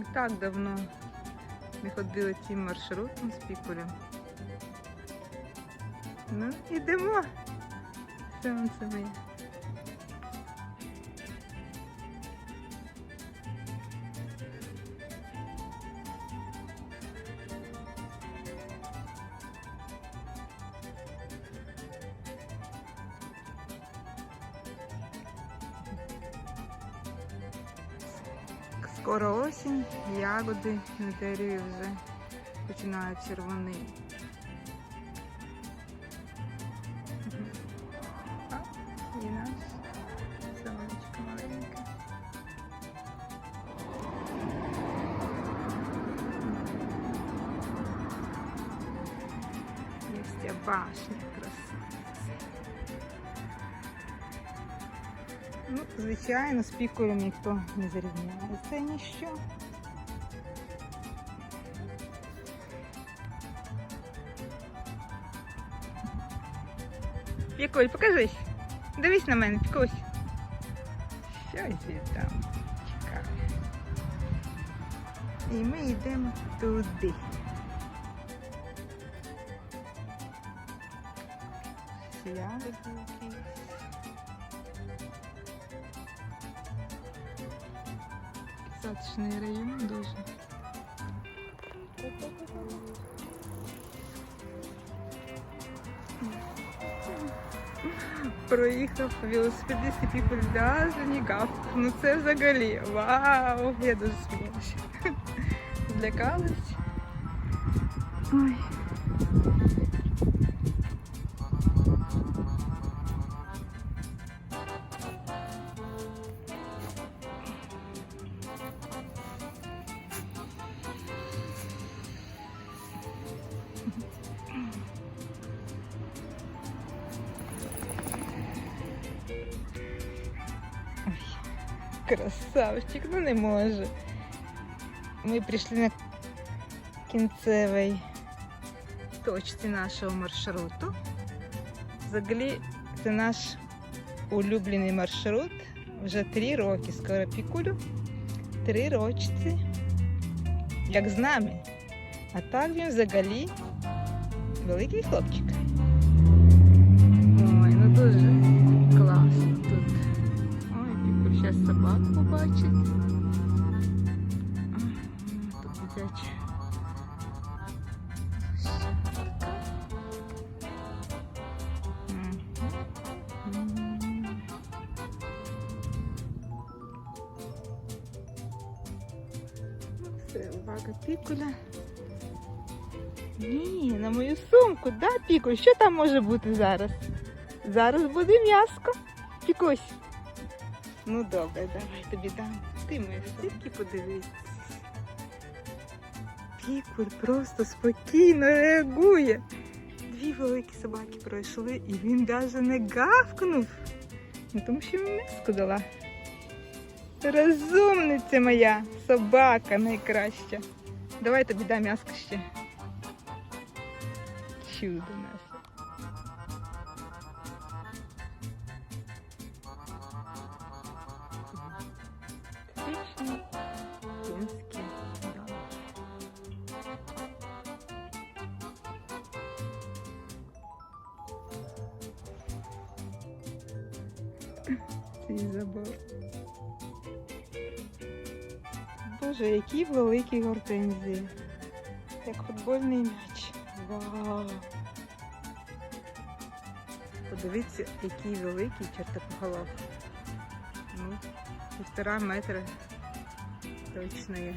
Не так давно ми ходили цим маршрутом з пікулем. Ну, ідемо. Сонце моє. Скоро осінь, ягоди на дереві вже починають червони. А, і наш сонечко маленьке. Є башня красавиця. Ну, звичайно, з пікою ніхто не зрівняє. Це ніщо. Пікуль, покажись. Дивись на мене, пікусь. Щось є там. Чекай. І ми йдемо туди. Ягоди якісь. Затишний район дуже. Проїхав велосипедист і people даже не гавкав. Ну це взагалі. Вау! Я дуже сміялася. Злякалась. Ой. Красавчик, ну не може. Ми прийшли на кінцевій точці нашого маршруту. Взагалі, це наш улюблений маршрут. Вже три роки, скоро пікулю. Три рочці. Як з нами. А так він взагалі великий хлопчик. Ой, ну дуже Собаку побачить. Тут. Ну, увага, пікуля. Ні, на мою сумку, да, пікуль? Що там може бути зараз? Зараз буде м'яско. Пікусь. Ну добре, давай тобі дам. Ти мої тільки подивись. Пікуль просто спокійно реагує. Дві великі собаки пройшли, і він навіть не гавкнув. Ну, тому що йому миску дала. Розумниця моя, собака найкраща. Давай тобі дам м'яско ще. Чудо наше. Цей забор. Боже, які великі гортензії. Як футбольний м'яч. Вау! Подивіться, який великий чертопоголов. Ну, півтора метра точно є.